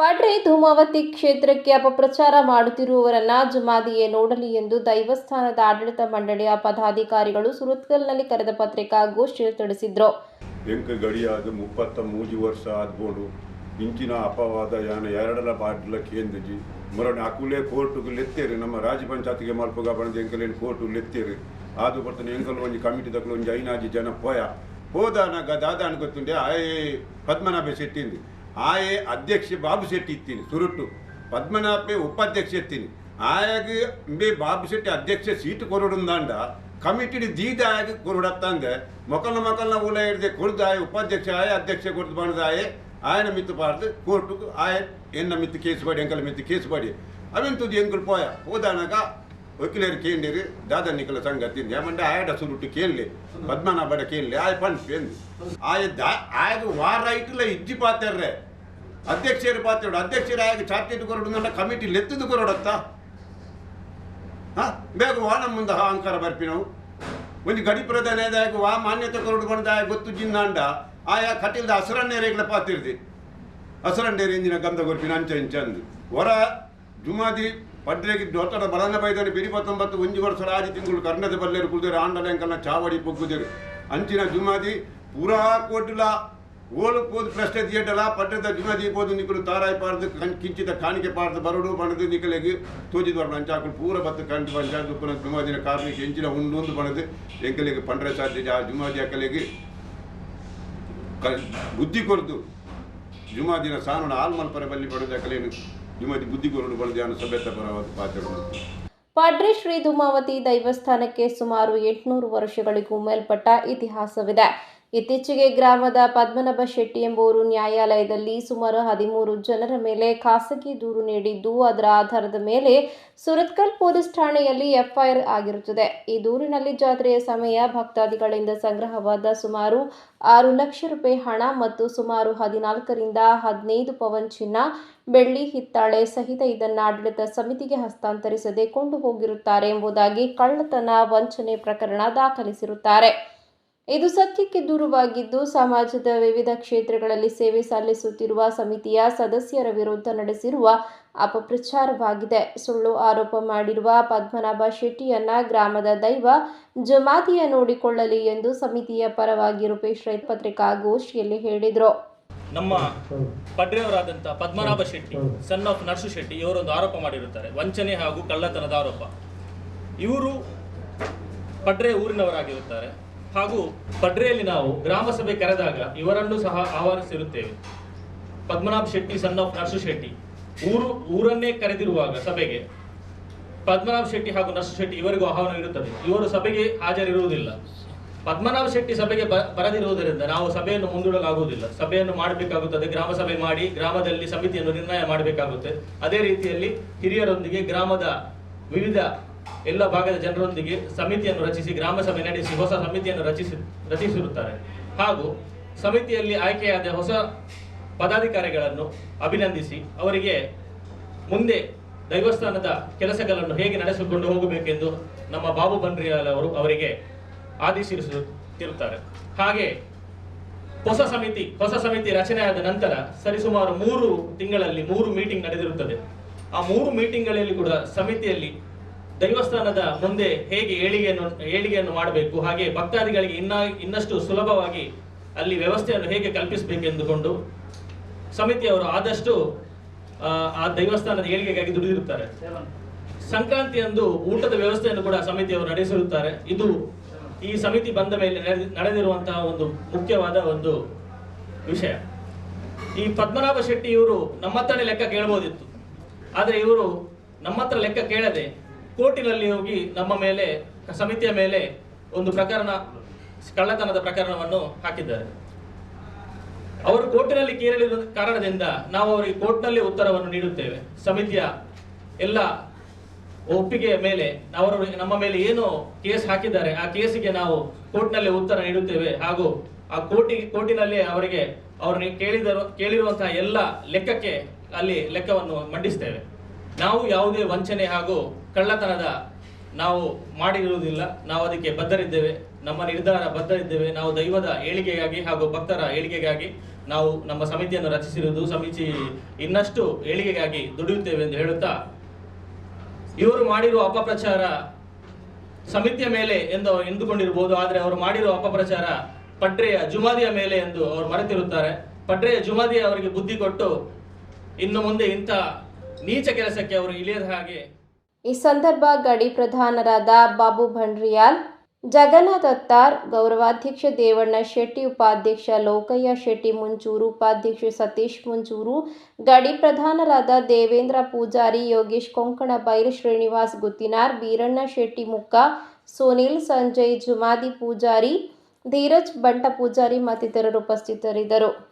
ಪಾಡ್ರೆ ಧೂಮಾವತಿ ಕ್ಷೇತ್ರಕ್ಕೆ ಅಪಪ್ರಚಾರ ಮಾಡುತ್ತಿರುವವರನ್ನ ಜಮಾದಿಯೇ ನೋಡಲಿ ಎಂದು ದೈವಸ್ಥಾನದ ಆಡಳಿತ ಮಂಡಳಿಯ ಪದಾಧಿಕಾರಿಗಳು ಸುರತ್ಕಲ್ನಲ್ಲಿ ಕರೆದ ಪತ್ರಿಕಾಗೋಷ್ಠಿಯಲ್ಲಿ ತಿಳಿಸಿದ್ರು. ಎಂಕ ಗಡಿಯಾದ ಮುಪ್ಪತ್ತ ಮೂಜಿ ವರ್ಷ ಆದ್ಬೋಡು ಇಂಚಿನ ಅಪವಾದ ಯಾನ ಎರಡಲ ಬಾಡ್ಲ ಕೇಂದ್ರಜಿ ಮರಣ ಅಕುಲೆ ಕೋರ್ಟುಗೆ ಲೆತ್ತೇರಿ. ನಮ್ಮ ರಾಜ್ಯ ಪಂಚಾಯತ್ಗೆ ಮಲ್ಪಗ ಬಣದ ಎಂಕಲೇನು ಕೋರ್ಟು ಲೆತ್ತೇರಿ. ಆದು ಬರ್ತನೆ ಎಂಕಲ್ ಒಂಜಿ ಕಮಿಟಿ ದಕ್ಕಲು ಒಂಜಿ ಐನಾಜಿ ಜನ ಪೋಯ. ಹೋದಾನ ಗದಾದ ಗೊತ್ತುಂಡೆ ಆಯ್, ಪದ್ಮನಾಭ ಶೆಟ್ಟಿಂದು. ಆಯೆ ಅಧ್ಯಕ್ಷ ಬಾಬು ಶೆಟ್ಟಿ ಇತ್ತೀನಿ ಸುರುಟು. ಪದ್ಮನಾಭೆ ಉಪಾಧ್ಯಕ್ಷ ಇರ್ತೀನಿ ಆಯಾಗಿ ಬೇ ಬಾಬು ಶೆಟ್ಟಿ ಅಧ್ಯಕ್ಷ ಸೀಟು ಕೊರಡಂದಾಂಡ ಕಮಿಟಿ ದೀದ ಆಗಿ ಕೊರಡತ್ತಂದೆ ಮೊಕಲ್ನ ಮಕಲ್ನ ಉಲ ಹಿಡ್ದೆ ಕೊಡ್ದಾಯ ಉಪಾಧ್ಯಕ್ಷ ಆಯ, ಅಧ್ಯಕ್ಷ ಕೊಡ್ದು ಬಣ್ದಾಯೆ ಆಯನ ಮಿತ್ತು ಬಾರ್ದು ಕೋರ್ಟು ಆಯ, ಎನ್ನ ಮಿತ್ತು ಕೇಸ್ ಬಾಡಿ ಎಂಕಲ ಮಿತ್ತು ಕೇಸ್ ಬಾಡಿ. ಅವನ್ ತುದಿ ಎಂಕಲ್ ಪೋಯ? ಹೋದಾನಾಗ ವಕೀಲರು ಕೇಳಿರಿ ದಾದಾ ನಿಖಲ ಸಂಗತಿ ಯಾಮಂಡ ಆಯಡ ಸುರುಟ್ಟು ಕೇಳಲಿ, ಪದ್ಮನಾಭಡ ಕೇಳಲಿ, ಆಯ ಪಂಚ್ ಎಂದು. ಆಯ ಆಯಗ ವಾರ ಇಟ್ಟಿಲ್ಲ ಇಜ್ಜಿ ಪಾತ್ರ ಅಧ್ಯಕ್ಷರು ಪಾತ್ರೋಡು ಅಧ್ಯಕ್ಷರು ಆಗಿ ಚಾರ್ಟೆಟ್ ಕೊರಡು ಕಮಿಟಿ ಲೆತ್ತದು ಕೊರಡತ್ತ ಬೇಗ ವಾ ನಮ್ಮ ಮುಂದೆ ಅಹಂಕಾರ ಬರ್ಪಿ ನಾವು ಒಂದು ಗಡಿ ಪ್ರಧಾನದಾಗ ವಾ ಮಾನ್ಯತೆ ಕೊರಡು ಬಂದ ಗೊತ್ತು ಜಿನ್ನಾಂಡ ಆಯಾ ಕಟ್ಟಿಲ್ದ ಹಸರನ್ನೇ ರೇಗ್ಲ ಪಾತಿರ್ದಿ ಹಸರಂಡೆ ರೇಂಜಿನ ಗಂಧ ಗೊರ್ಪಿನ ಅಂಚ ಇಂಚಂದು ಹೊರ ಜುಮಾದಿ ಪಡ್ರೆಗೆ ದೊತ್ತಡ ಬಲನ ಬೈದನೆ ಬಿರಿ ಪತ್ತೊಂಬತ್ತು ಒಂಜಿ ವರ್ಷ ಆದಿ ತಿಂಗಳು ಕರ್ಣದ ಬಲ್ಲೇರು ಕುಲ್ದೇರು ಆಂಡಲೆಂಕಲ್ನ ಚಾವಡಿ ಪೊಗ್ಗುದೇರು ಅಂಚಿನ ಜುಮಾದಿ ಪೂರಾ ಕೋಟಿಲ ಓಲು ಪೋದು ಪ್ರಶ್ನೆ ದಿಯಟಲ ಪಟ್ಟದ ಜುಮಾದಿ ಪೋದು ನಿಕ್ಕಲು ತಾರಾಯಿ ಕಣ್ ಕಿಂಚಿತ ಕಾಣಿಕೆ ಪಾರ್ದು, ಬರಡು ಬಣದು ನಿಕ್ಕಲೆಗೆ ತೋಜಿದ ಬರ ಪೂರ ಬತ್ತು ಕಂಡು ಪಂಚಾಯತ್ ದುಪ್ಪನ ಜುಮಾದಿನ ಕಾರ್ಮಿಕ ಎಂಚಿನ ಉಂಡೊಂದು ಬಣದು ಎಂಕಲೆಗೆ ಪಂಡ್ರೆ ಸಾಧ್ಯ ಆ ಜುಮಾದಿ ಅಕಲೆಗೆ ಕ ಬುದ್ಧಿ ಕೊರದು. ಜುಮಾದಿನ ಸಾನನ ಆಲ್ಮಲ್ಪರ ಬಲ್ಲಿ ಬಡದ ಅಕ್ಕಲೇನು ಜುಮಾದಿ ಬುದ್ಧಿ ಕೊರಡು ಅನ್ನು ಸಭ್ಯತ ಪರವಾದ ಪಾತ್ರ ಪಾಡ್ರಿ ಶ್ರೀ ಧುಮಾವತಿ ದೈವಸ್ಥಾನಕ್ಕೆ ಸುಮಾರು ಎಂಟುನೂರು ವರ್ಷಗಳಿಗೂ ಮೇಲ್ಪಟ್ಟ ಇತಿಹಾಸವಿದೆ. ಇತ್ತೀಚೆಗೆ ಗ್ರಾಮದ ಪದ್ಮನಾಭ ಶೆಟ್ಟಿ ಎಂಬುವರು ನ್ಯಾಯಾಲಯದಲ್ಲಿ ಸುಮಾರು ಹದಿಮೂರು ಜನರ ಮೇಲೆ ಖಾಸಗಿ ದೂರು ನೀಡಿದ್ದು, ಅದರ ಆಧಾರದ ಮೇಲೆ ಸುರತ್ಕಲ್ ಪೊಲೀಸ್ ಠಾಣೆಯಲ್ಲಿ ಎಫ್ಐಆರ್ ಆಗಿರುತ್ತದೆ. ಈ ದೂರಿನಲ್ಲಿ ಜಾತ್ರೆಯ ಸಮಯ ಭಕ್ತಾದಿಗಳಿಂದ ಸಂಗ್ರಹವಾದ ಸುಮಾರು ಆರು ಲಕ್ಷ ರೂಪಾಯಿ ಹಣ ಮತ್ತು ಸುಮಾರು ಹದಿನಾಲ್ಕರಿಂದ ಹದಿನೈದು ಪವನ್ ಚಿನ್ನ, ಬೆಳ್ಳಿ ಹಿತ್ತಾಳೆ ಸಹಿತ ಇದನ್ನು ಆಡಳಿತ ಸಮಿತಿಗೆ ಹಸ್ತಾಂತರಿಸದೆ ಕೊಂಡು ಹೋಗಿರುತ್ತಾರೆ ಎಂಬುದಾಗಿ ಕಳ್ಳತನ, ವಂಚನೆ ಪ್ರಕರಣ ದಾಖಲಿಸಿರುತ್ತಾರೆ. ಇದು ಸತ್ಯಕ್ಕೆ ದೂರವಾಗಿದ್ದು, ಸಮಾಜದ ವಿವಿಧ ಕ್ಷೇತ್ರಗಳಲ್ಲಿ ಸೇವೆ ಸಲ್ಲಿಸುತ್ತಿರುವ ಸಮಿತಿಯ ಸದಸ್ಯರ ವಿರುದ್ಧ ನಡೆಸಿರುವ ಅಪಪ್ರಚಾರವಾಗಿದೆ. ಸುಳ್ಳು ಆರೋಪ ಮಾಡಿರುವ ಪದ್ಮನಾಭ ಶೆಟ್ಟಿಯನ್ನ ಗ್ರಾಮದ ದೈವ ಜಮಾತಿಯ ನೋಡಿಕೊಳ್ಳಲಿ ಎಂದು ಸಮಿತಿಯ ಪರವಾಗಿ ರೂಪೇಶ್ ರೈ ಪತ್ರಿಕಾಗೋಷ್ಠಿಯಲ್ಲಿ ಹೇಳಿದರು. ನಮ್ಮ ಪಡ್ರೆಯವರಾದಂಥ ಪದ್ಮನಾಭ ಶೆಟ್ಟಿ ಸನ್ ಆಫ್ ನರ್ಸು ಶೆಟ್ಟಿ ಇವರೊಂದು ಆರೋಪ ಮಾಡಿರುತ್ತಾರೆ. ವಂಚನೆ ಹಾಗೂ ಕಳ್ಳತನದ ಆರೋಪ. ಇವರು ಪಡ್ರೆ ಊರಿನವರಾಗಿರುತ್ತಾರೆ. ಹಾಗೂ ಪಡ್ರೆಯಲ್ಲಿ ನಾವು ಗ್ರಾಮ ಸಭೆ ಕರೆದಾಗ ಇವರನ್ನು ಸಹ ಆಹ್ವಾನಿಸಿರುತ್ತೇವೆ. Padmanabha Shetty son of Narsu Shetty. ಊರು, ಊರನ್ನೇ ಕರೆದಿರುವಾಗ ಸಭೆಗೆ ಪದ್ಮನಾಭ ಶೆಟ್ಟಿ ಹಾಗೂ ನರ್ಸು ಶೆಟ್ಟಿ ಇವರಿಗೂ ಆಹ್ವಾನ ಇರುತ್ತದೆ. ಇವರು ಸಭೆಗೆ ಹಾಜರಿರುವುದಿಲ್ಲ. ಪದ್ಮನಾಭ ಶೆಟ್ಟಿ ಸಭೆಗೆ ಬರದಿರುವುದರಿಂದ ನಾವು ಸಭೆಯನ್ನು ಮುಂದೂಡಲಾಗುವುದಿಲ್ಲ. ಸಭೆಯನ್ನು ಮಾಡಬೇಕಾಗುತ್ತದೆ ಗ್ರಾಮ ಸಭೆ ಮಾಡಿ, ಗ್ರಾಮದಲ್ಲಿ ಸಮಿತಿಯನ್ನು ನಿರ್ಣಯ ಮಾಡಬೇಕಾಗುತ್ತೆ. ಅದೇ ರೀತಿಯಲ್ಲಿ ಹಿರಿಯರೊಂದಿಗೆ ಗ್ರಾಮದ ವಿವಿಧ ಎಲ್ಲ ಭಾಗದ ಜನರೊಂದಿಗೆ ಸಮಿತಿಯನ್ನು ರಚಿಸಿ, ಗ್ರಾಮ ಸಭೆ ನಡೆಸಿ, ಹೊಸ ಸಮಿತಿಯನ್ನು ರಚಿಸಿ, ರಚಿಸಿರುತ್ತಾರೆ. ಹಾಗೂ ಸಮಿತಿಯಲ್ಲಿ ಆಯ್ಕೆಯಾದ ಹೊಸ ಪದಾಧಿಕಾರಿಗಳನ್ನು ಅಭಿನಂದಿಸಿ, ಅವರಿಗೆ ಮುಂದೆ ದೈವಸ್ಥಾನದ ಕೆಲಸಗಳನ್ನು ಹೇಗೆ ನಡೆಸಿಕೊಂಡು ಹೋಗಬೇಕೆಂದು ನಮ್ಮ ಬಾಬು ಬನ್ರಿಯಾಲ್ ಅವರು ಅವರಿಗೆ ಆದೇಶಿಸುತ್ತಿರುತ್ತಾರೆ ಹಾಗೆ ಹೊಸ ಸಮಿತಿ ಹೊಸ ಸಮಿತಿ ರಚನೆಯಾದ ನಂತರ ಸರಿಸುಮಾರು ಮೂರು ತಿಂಗಳಲ್ಲಿ ಮೂರು ಮೀಟಿಂಗ್ ನಡೆದಿರುತ್ತದೆ. ಆ ಮೂರು ಮೀಟಿಂಗ್ಗಳಲ್ಲಿ ಕೂಡ ಸಮಿತಿಯಲ್ಲಿ ದೈವಸ್ಥಾನದ ಮುಂದೆ ಹೇಗೆ ಏಳಿಗೆಯನ್ನು ಏಳಿಗೆಯನ್ನು ಮಾಡಬೇಕು? ಹಾಗೆ ಭಕ್ತಾದಿಗಳಿಗೆ ಇನ್ನ ಇನ್ನಷ್ಟು ಸುಲಭವಾಗಿ ಅಲ್ಲಿ ವ್ಯವಸ್ಥೆಯನ್ನು ಹೇಗೆ ಕಲ್ಪಿಸಬೇಕೆಂದುಕೊಂಡು ಸಮಿತಿಯವರು ಆದಷ್ಟು ಆ, ದೈವಸ್ಥಾನದ ಏಳಿಗೆಗಾಗಿ ದುಡಿದಿರುತ್ತಾರೆ. ಸಂಕ್ರಾಂತಿಯಂದು ಊಟದ ವ್ಯವಸ್ಥೆಯನ್ನು ಕೂಡ ಸಮಿತಿಯವರು ನಡೆಸಿರುತ್ತಾರೆ. ಇದು ಈ ಸಮಿತಿ ಬಂದ ಮೇಲೆ ನಡೆದಿ- ನಡೆದಿರುವಂತಹ ಒಂದು ಮುಖ್ಯವಾದ ಒಂದು ವಿಷಯ. ಈ ಪದ್ಮನಾಭ ಶೆಟ್ಟಿ ಇವರು ನಮ್ಮ ಹತ್ರನೇ ಲೆಕ್ಕ ಕೇಳ್ಬೋದಿತ್ತು. ಆದರೆ ಇವರು ನಮ್ಮ ಹತ್ರ ಲೆಕ್ಕ ಕೇಳದೆ ಕೋರ್ಟಿನಲ್ಲಿ ಹೋಗಿ ನಮ್ಮ ಮೇಲೆ, ಸಮಿತಿಯ ಮೇಲೆ ಒಂದು ಪ್ರಕರಣ, ಕಳ್ಳತನದ ಪ್ರಕರಣವನ್ನು ಹಾಕಿದ್ದಾರೆ. ಅವರು ಕೋರ್ಟಿನಲ್ಲಿ ಕೇರಳಿದ ಕಾರಣದಿಂದ ನಾವು ಅವರಿಗೆ ಕೋರ್ಟ್ನಲ್ಲಿ ಉತ್ತರವನ್ನು ನೀಡುತ್ತೇವೆ. ಸಮಿತಿಯ ಎಲ್ಲ ಒಪ್ಪಿಗೆಯ ಮೇಲೆ ಅವರು ನಮ್ಮ ಮೇಲೆ ಏನು ಕೇಸ್ ಹಾಕಿದ್ದಾರೆ, ಆ ಕೇಸಿಗೆ ನಾವು ಕೋರ್ಟ್ನಲ್ಲಿ ಉತ್ತರ ನೀಡುತ್ತೇವೆ. ಹಾಗೂ ಆ ಕೋರ್ಟಿ, ಕೋರ್ಟಿನಲ್ಲಿ ಅವರಿಗೆ, ಅವರು ಕೇಳಿದರು, ಕೇಳಿರುವಂತಹ ಎಲ್ಲ ಲೆಕ್ಕಕ್ಕೆ ಅಲ್ಲಿ ಲೆಕ್ಕವನ್ನು ಮಂಡಿಸ್ತೇವೆ. ನಾವು ಯಾವುದೇ ವಂಚನೆ ಹಾಗೂ ಕಳ್ಳತನದ ನಾವು ಮಾಡಿರುವುದಿಲ್ಲ. ನಾವು ಅದಕ್ಕೆ ಬದ್ಧರಿದ್ದೇವೆ. ನಮ್ಮ ನಿರ್ಧಾರ ಬದ್ಧರಿದ್ದೇವೆ. ನಾವು ದೈವದ ಏಳಿಗೆಗಾಗಿ ಹಾಗೂ ಭಕ್ತರ ಏಳಿಗೆಗಾಗಿ ನಾವು ನಮ್ಮ ಸಮಿತಿಯನ್ನು ರಚಿಸಿರುವುದು, ಸಮಿತಿ ಇನ್ನಷ್ಟು ಏಳಿಗೆಗಾಗಿ ದುಡಿಯುತ್ತೇವೆ ಎಂದು ಹೇಳುತ್ತಾ, ಇವರು ಮಾಡಿರುವ ಅಪಪ್ರಚಾರ ಸಮಿತಿಯ ಮೇಲೆ ಎಂದು ಎಂದುಕೊಂಡಿರಬಹುದು. ಆದರೆ ಅವರು ಮಾಡಿರುವ ಅಪಪ್ರಚಾರ ಪಡ್ರೆಯ ಜುಮಾದಿಯ ಮೇಲೆ ಎಂದು ಅವರು ಮರೆತಿರುತ್ತಾರೆ. ಪಡ್ರೆಯ ಜುಮಾದಿಯ ಅವರಿಗೆ ಬುದ್ಧಿ ಕೊಟ್ಟು ಇನ್ನು ಮುಂದೆ ಇಂಥ ನೀಚ ಕೆಲಸಕ್ಕೆ ಅವರು ಇಳಿಯದ ಹಾಗೆ. ಈ ಸಂದರ್ಭ ಗಡಿ ಪ್ರಧಾನರಾದ ಬಾಬು ಭಂಡ್ರಿಯಾಲ್ ಜಗನ್ನಾಥ್ ಅತ್ತಾರ್ ಗೌರವಾಧ್ಯಕ್ಷ ದೇವಣ್ಣ ಶೆಟ್ಟಿ, ಉಪಾಧ್ಯಕ್ಷ ಲೋಕಯ್ಯ ಶೆಟ್ಟಿ, ಮುಂಚೂರು ಉಪಾಧ್ಯಕ್ಷ ಸತೀಶ್, ಮುಂಚೂರು ಗಡಿ ಪ್ರಧಾನರಾದ ದೇವೇಂದ್ರ ಪೂಜಾರಿ, ಯೋಗೇಶ್ ಕೊಂಕಣ ಬೈಲ್ ಶ್ರೀನಿವಾಸ್ ಗುತ್ತಿನಾರ್, ಬೀರಣ್ಣ ಶೆಟ್ಟಿ ಮುಕ್ಕ, ಸುನಿಲ್ ಸಂಜಯ್ ಜುಮಾದಿ ಪೂಜಾರಿ, ಧೀರಜ್ ಬಂಟ ಪೂಜಾರಿ ಮತ್ತಿತರರು ಉಪಸ್ಥಿತರಿದ್ದರು.